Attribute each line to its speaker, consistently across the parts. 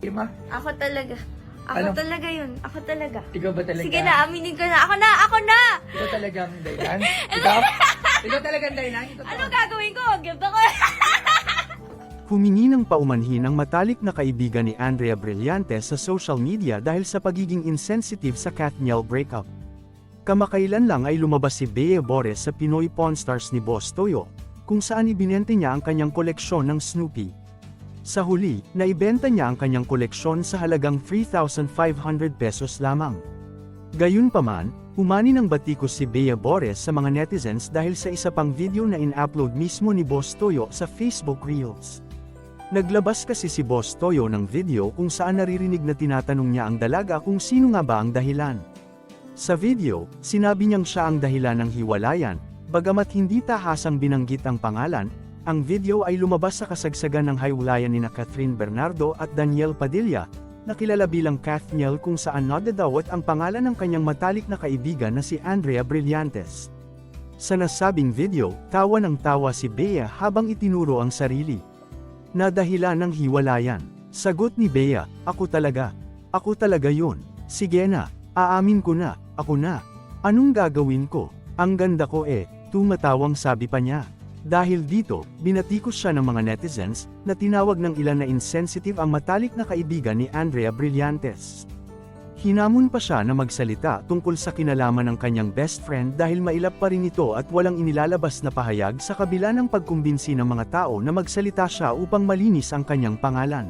Speaker 1: Ima,
Speaker 2: Ako talaga. Ako
Speaker 1: Ano?
Speaker 2: talaga yun. Ako talaga.
Speaker 1: ikaw ba talaga?
Speaker 2: Sige na, aminin ko na. Ako na! Ako na!
Speaker 1: Ikaw talaga ang dahilan? ikaw? ikaw talaga ang? Ikaw
Speaker 2: Ano gagawin ko? Gift ako.
Speaker 3: Humingi ng paumanhin ang matalik na kaibigan ni Andrea Brillantes sa social media dahil sa pagiging insensitive sa Katniel breakup. Kamakailan lang ay lumabas si Bea Bores sa Pinoy Pawn Stars ni Boss Toyo, kung saan ibinente niya ang kanyang koleksyon ng Snoopy. Sa huli, naibenta niya ang kanyang koleksyon sa halagang 3,500 pesos lamang. Gayunpaman, umani ng batikos si Bea Bores sa mga netizens dahil sa isa pang video na in-upload mismo ni Boss Toyo sa Facebook Reels. Naglabas kasi si Boss Toyo ng video kung saan naririnig na tinatanong niya ang dalaga kung sino nga ba ang dahilan. Sa video, sinabi niyang siya ang dahilan ng hiwalayan, bagamat hindi tahasang binanggit ang pangalan, ang video ay lumabas sa kasagsagan ng hiwalayan ni na Catherine Bernardo at Daniel Padilla, na kilala bilang Kathniel kung saan nadadawat ang pangalan ng kanyang matalik na kaibigan na si Andrea Brillantes. Sa nasabing video, tawa ng tawa si Bea habang itinuro ang sarili. Na dahilan ng hiwalayan. Sagot ni Bea, ako talaga. Ako talaga yun. Sige na, aamin ko na, ako na. Anong gagawin ko? Ang ganda ko eh, tumatawang sabi pa niya. Dahil dito, binatikos siya ng mga netizens, na tinawag ng ilan na insensitive ang matalik na kaibigan ni Andrea Brillantes. Hinamon pa siya na magsalita tungkol sa kinalaman ng kanyang best friend dahil mailap pa rin ito at walang inilalabas na pahayag sa kabila ng pagkumbinsi ng mga tao na magsalita siya upang malinis ang kanyang pangalan.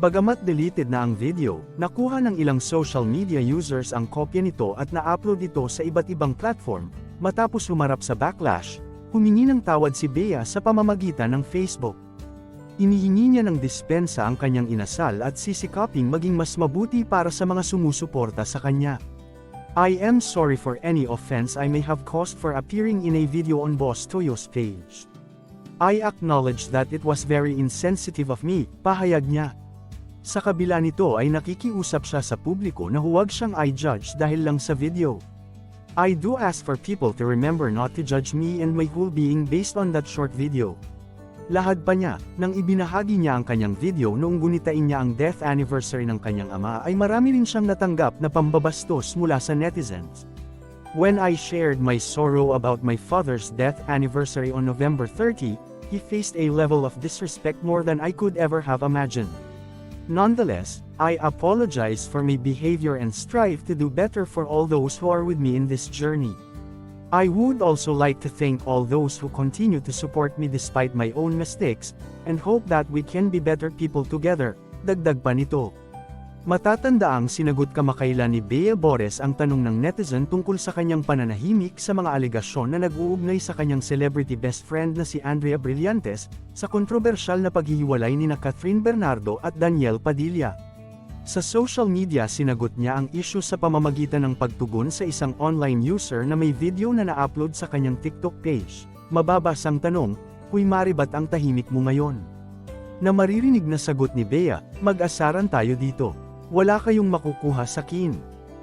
Speaker 3: Bagamat deleted na ang video, nakuha ng ilang social media users ang kopya nito at na-upload ito sa iba't ibang platform, matapos humarap sa backlash, humingi ng tawad si Bea sa pamamagitan ng Facebook. Inihingi niya ng dispensa ang kanyang inasal at sisikaping maging mas mabuti para sa mga sumusuporta sa kanya. I am sorry for any offense I may have caused for appearing in a video on Boss Toyo's page. I acknowledge that it was very insensitive of me, pahayag niya. Sa kabila nito ay nakikiusap siya sa publiko na huwag siyang i-judge dahil lang sa video. I do ask for people to remember not to judge me and my whole being based on that short video. Lahad pa niya, nang ibinahagi niya ang kanyang video noong gunitain niya ang death anniversary ng kanyang ama ay marami rin siyang natanggap na pambabastos mula sa netizens. When I shared my sorrow about my father's death anniversary on November 30, he faced a level of disrespect more than I could ever have imagined. Nonetheless, I apologize for my behavior and strive to do better for all those who are with me in this journey. I would also like to thank all those who continue to support me despite my own mistakes, and hope that we can be better people together, dagdag pa nito. Matatandaang sinagot kamakailan ni Bea Bores ang tanong ng netizen tungkol sa kanyang pananahimik sa mga alegasyon na nag-uugnay sa kanyang celebrity best friend na si Andrea Brillantes, sa kontrobersyal na paghihiwalay ni na Catherine Bernardo at Daniel Padilla. Sa social media sinagot niya ang issue sa pamamagitan ng pagtugon sa isang online user na may video na na-upload sa kanyang TikTok page. Mababas ang tanong, Huy Mari ba't ang tahimik mo ngayon? Na maririnig na sagot ni Bea, mag-asaran tayo dito. Wala kayong makukuha sa kin.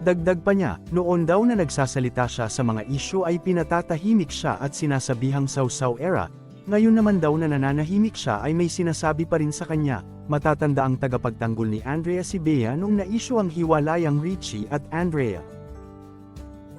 Speaker 3: Dagdag pa niya, noon daw na nagsasalita siya sa mga issue ay pinatatahimik siya at sinasabihang sausaw era, ngayon naman daw na nananahimik siya ay may sinasabi pa rin sa kanya, matatanda ang tagapagtanggol ni Andrea si Bea nung na-issue ang hiwalayang Richie at Andrea.